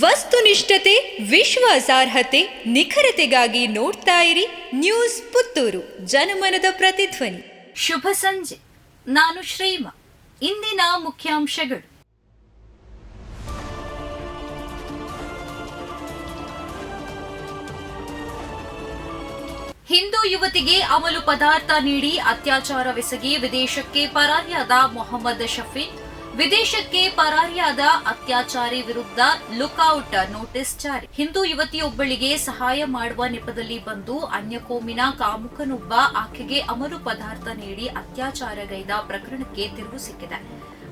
ವಸ್ತುನಿಷ್ಠತೆ, ವಿಶ್ವಾಸಾರ್ಹತೆ, ನಿಖರತೆಗಾಗಿ ನೋಡ್ತಾ ಇರಿ ನ್ಯೂಸ್ ಪುತ್ತೂರು, ಜನಮನದ ಪ್ರತಿಧ್ವನಿ. ಶುಭ ಸಂಜೆ. ನಾನು ಶ್ರೀಮ. ಇಂದಿನ ಮುಖ್ಯಾಂಶಗಳು. ಹಿಂದೂ ಯುವತಿಗೆ ಅಮಲು ಪದಾರ್ಥ ನೀಡಿ ಅತ್ಯಾಚಾರವೆಸಗಿ ವಿದೇಶಕ್ಕೆ ಪರಾರಿಯಾದ ಮೊಹಮ್ಮದ್ ಶಫೀನ್ ವಿದೇಶಕ್ಕೆ ಪರಾರಿಯಾದ ಅತ್ಯಾಚಾರಿ ವಿರುದ್ಧ ಲುಕ್ಔಟ್ ನೋಟಿಸ್ ಜಾರಿ. ಹಿಂದೂ ಯುವತಿಯೊಬ್ಬಳಿಗೆ ಸಹಾಯ ಮಾಡುವ ನೆಪದಲ್ಲಿ ಬಂದು ಅನ್ಯಕೋಮಿನ ಕಾಮುಕನೊಬ್ಬ ಆಕೆಗೆ ಅಮಲು ಪದಾರ್ಥ ನೀಡಿ ಅತ್ಯಾಚಾರಗೈದ ಪ್ರಕರಣಕ್ಕೆ ತಿರುವು ಸಿಕ್ಕಿದೆ.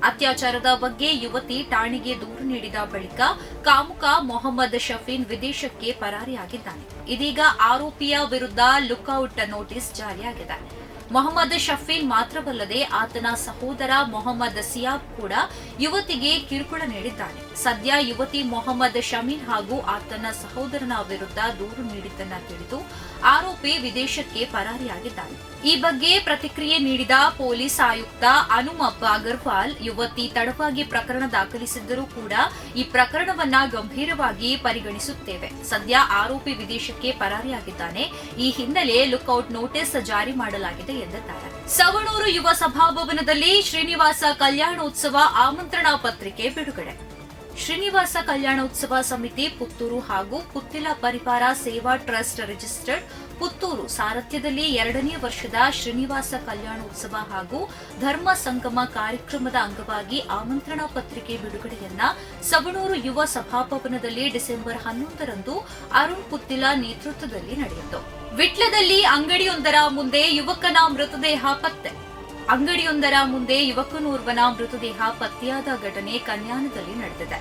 ಅತ್ಯಾಚಾರದ ಬಗ್ಗೆ ಯುವತಿ ಠಾಣೆಗೆ ದೂರು ನೀಡಿದ ಬಳಿಕ ಕಾಮುಕ ಮೊಹಮ್ಮದ್ ಶಫೀನ್ ವಿದೇಶಕ್ಕೆ ಪರಾರಿಯಾಗಿದ್ದಾನೆ. ಇದೀಗ ಆರೋಪಿಯ ವಿರುದ್ಧ ಲುಕ್ಔಟ್ ನೋಟಿಸ್ ಜಾರಿಯಾಗಿದೆ. ಮೊಹಮ್ಮದ್ ಶಫೀನ್ ಮಾತ್ರವಲ್ಲದೆ ಆತನ ಸಹೋದರ ಮೊಹಮ್ಮದ್ ಸಿಯಾಬ್ ಕೂಡ ಯುವತಿಗೆ ಕಿರುಕುಳ ನೀಡಿದ್ದಾನೆ ಸದ್ಯ ಯುವತಿ ಮೊಹಮ್ಮದ್ ಶಮೀನ್ ಹಾಗೂ ಆತನ ಸಹೋದರನ ವಿರುದ್ಧ ದೂರು ನೀಡಿದ್ದನ್ನ ತಿಳಿದು ಆರೋಪಿ ವಿದೇಶಕ್ಕೆ ಪರಾರಿಯಾಗಿದ್ದಾನೆ ಈ ಬಗ್ಗೆ ಪ್ರತಿಕ್ರಿಯೆ ನೀಡಿದ ಪೊಲೀಸ್ ಆಯುಕ್ತ ಅನುಮಪ್ಪ ಅಗರ್ವಾಲ್ ಯುವತಿ ತಡವಾಗಿ ಪ್ರಕರಣ ದಾಖಲಿಸಿದ್ದರೂ ಕೂಡ ಈ ಪ್ರಕರಣವನ್ನ ಗಂಭೀರವಾಗಿ ಪರಿಗಣಿಸುತ್ತೇವೆ. ಸದ್ಯ ಆರೋಪಿ ವಿದೇಶಕ್ಕೆ ಪರಾರಿಯಾಗಿದ್ದಾನೆ. ಈ ಹಿನ್ನೆಲೆ ಲುಕ್ಔಟ್ ನೋಟಿಸ್ ಜಾರಿ ಮಾಡಲಾಗಿದೆ. ಎಂದಿದ್ದಾರೆ. ಸವಣೂರು ಯುವ ಸಭಾಭವನದಲ್ಲಿ ಶ್ರೀನಿವಾಸ ಕಲ್ಯಾಣೋತ್ಸವ ಆಮಂತ್ರಣ ಪತ್ರಿಕೆ ಬಿಡುಗಡೆ. ಶ್ರೀನಿವಾಸ ಕಲ್ಯಾಣೋತ್ಸವ ಸಮಿತಿ ಪುತ್ತೂರು ಹಾಗೂ ಪುತ್ತಿಲ ಪರಿವಾರ ಸೇವಾ ಟ್ರಸ್ಟ್ ರಿಜಿಸ್ಟರ್ಡ್ ಪುತ್ತೂರು ಸಾರಥ್ಯದಲ್ಲಿ ಎರಡನೇ ವರ್ಷದ ಶ್ರೀನಿವಾಸ ಕಲ್ಯಾಣೋತ್ಸವ ಹಾಗೂ ಧರ್ಮ ಸಂಗಮ ಕಾರ್ಯಕ್ರಮದ ಅಂಗವಾಗಿ ಆಮಂತ್ರಣ ಪತ್ರಿಕೆ ಬಿಡುಗಡೆಯನ್ನ ಸವಣೂರು ಯುವ ಸಭಾಭವನದಲ್ಲಿ ಡಿಸೆಂಬರ್ ಹನ್ನೊಂದರಂದು ಅರುಣ್ ಪುತ್ತಿಲ ನೇತೃತ್ವದಲ್ಲಿ ನಡೆಯಿತು. ವಿಟ್ಲದಲ್ಲಿ ಅಂಗಡಿಯೊಂದರ ಮುಂದೆ ಯುವಕನ ಮೃತದೇಹ ಪತ್ತೆ. ಅಂಗಡಿಯೊಂದರ ಮುಂದೆ ಯುವಕನೋರ್ವನ ಮೃತದೇಹ ಪತ್ತೆಯಾದ ಘಟನೆ ಕನ್ಯಾನದಲ್ಲಿ ನಡೆದಿದೆ.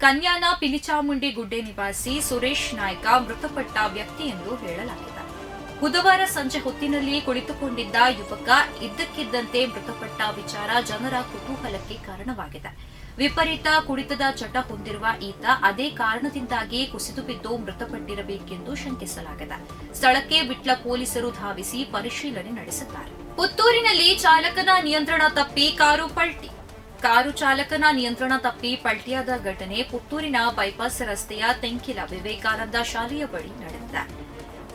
ಕನ್ಯಾನ ಪಿಲಿಚಾಮುಂಡಿ ಗುಡ್ಡೆ ನಿವಾಸಿ ಸುರೇಶ್ ನಾಯ್ಕ ಮೃತಪಟ್ಟ ವ್ಯಕ್ತಿ ಎಂದು ಹೇಳಲಾಗಿದೆ. ಬುಧವಾರ ಸಂಜೆ ಹೊತ್ತಿನಲ್ಲಿ ಕುಳಿತುಕೊಂಡಿದ್ದ ಯುವಕ ಇದ್ದಕ್ಕಿದ್ದಂತೆ ಮೃತಪಟ್ಟ ವಿಚಾರ ಜನರ ಕುತೂಹಲಕ್ಕೆ ಕಾರಣವಾಗಿದೆ. ವಿಪರೀತ ಕುಡಿತದ ಚಟ ಹೊಂದಿರುವ ಈತ ಅದೇ ಕಾರಣದಿಂದಾಗಿ ಕುಸಿದು ಬಿದ್ದು ಮೃತಪಟ್ಟಿರಬೇಕೆಂದು ಶಂಕಿಸಲಾಗಿದೆ. ಸ್ಥಳಕ್ಕೆ ವಿಟ್ಲ ಪೊಲೀಸರು ಧಾವಿಸಿ ಪರಿಶೀಲನೆ ನಡೆಸಿದ್ದಾರೆ. ಪುತ್ತೂರಿನಲ್ಲಿ ಚಾಲಕನ ನಿಯಂತ್ರಣ ತಪ್ಪಿ ಕಾರು ಪಲ್ಟಿ. ಕಾರು ಚಾಲಕನ ನಿಯಂತ್ರಣ ತಪ್ಪಿ ಪಲ್ಟಿಯಾದ ಘಟನೆ ಪುತ್ತೂರಿನ ಬೈಪಾಸ್ ರಸ್ತೆಯ ತೆಂಕಿಲ ವಿವೇಕಾನಂದ ಶಾಲೆಯ ಬಳಿ ನಡೆದಿದೆ.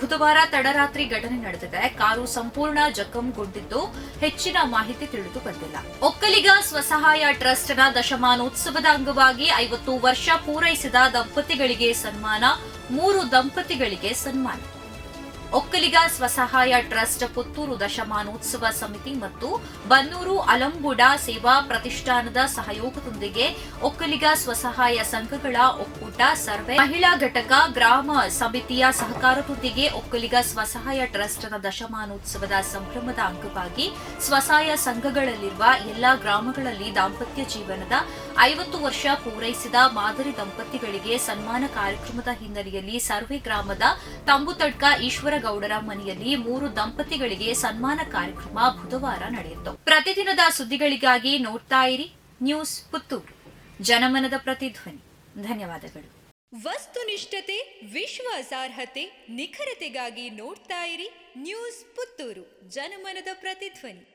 ಬುಧವಾರ ತಡರಾತ್ರಿ ಘಟನೆ ನಡೆದಿದೆ. ಕಾರು ಸಂಪೂರ್ಣ ಜಖಂಗೊಂಡಿದ್ದು ಹೆಚ್ಚಿನ ಮಾಹಿತಿ ತಿಳಿದು ಬಂದಿಲ್ಲ. ಒಕ್ಕಲಿಗ ಸ್ವಸಹಾಯ ಟ್ರಸ್ಟ್ನ ದಶಮಾನೋತ್ಸವದ ಅಂಗವಾಗಿ ಐವತ್ತು ವರ್ಷ ಪೂರೈಸಿದ ದಂಪತಿಗಳಿಗೆ ಸನ್ಮಾನ, ಮೂರು ದಂಪತಿಗಳಿಗೆ ಸನ್ಮಾನ. ಒಕ್ಕಲಿಗ ಸ್ವಸಹಾಯ ಟ್ರಸ್ಟ್ ಪುತ್ತೂರು ದಶಮಾನೋತ್ಸವ ಸಮಿತಿ ಮತ್ತು ಬನ್ನೂರು ಅಲಂಬುಡ ಸೇವಾ ಪ್ರತಿಷ್ಠಾನದ ಸಹಯೋಗದೊಂದಿಗೆ ಒಕ್ಕಲಿಗ ಸ್ವಸಹಾಯ ಸಂಘಗಳ ಒಕ್ಕೂಟ, ಸರ್ವೆ, ಮಹಿಳಾ ಘಟಕ, ಗ್ರಾಮ ಸಮಿತಿಯ ಸಹಕಾರದೊಂದಿಗೆ ಒಕ್ಕಲಿಗ ಸ್ವಸಹಾಯ ಟ್ರಸ್ಟ್ನ ದಶಮಾನೋತ್ಸವದ ಸಂಭ್ರಮದ ಅಂಗವಾಗಿ ಸ್ವಸಹಾಯ ಸಂಘಗಳಲ್ಲಿರುವ ಎಲ್ಲಾ ಗ್ರಾಮಗಳಲ್ಲಿ ದಾಂಪತ್ಯ ಜೀವನದ ಐವತ್ತು ವರ್ಷ ಪೂರೈಸಿದ ಮಾದರಿ ದಂಪತಿಗಳಿಗೆ ಸನ್ಮಾನ ಕಾರ್ಯಕ್ರಮದ ಹಿನ್ನೆಲೆಯಲ್ಲಿ ಸರ್ವೆ ಗ್ರಾಮದ ತಂಬುತಡ್ಕ ಈಶ್ವರಗೌಡರ ಮನೆಯಲ್ಲಿ ಮೂರು ದಂಪತಿಗಳಿಗೆ ಸನ್ಮಾನ ಕಾರ್ಯಕ್ರಮ ಬುಧವಾರ ನಡೆಯಿತು. ಪ್ರತಿದಿನದ ಸುದ್ದಿಗಳಿಗಾಗಿ ನೋಡ್ತಾ ಇರಿ. ನ್ಯೂಸ್ ಪುತ್ತೂರು. ಜನಮನದ ಪ್ರತಿಧ್ವನಿ. ಧನ್ಯವಾದಗಳು. ವಸ್ತುನಿಷ್ಠತೆ ವಿಶ್ವಾಸಾರ್ಹತೆ, ನಿಖರತೆಗಾಗಿ ನೋಡ್ತಾ ಇರಿ. ನ್ಯೂಸ್ ಪುತ್ತೂರು. ಜನಮನದ ಪ್ರತಿಧ್ವನಿ.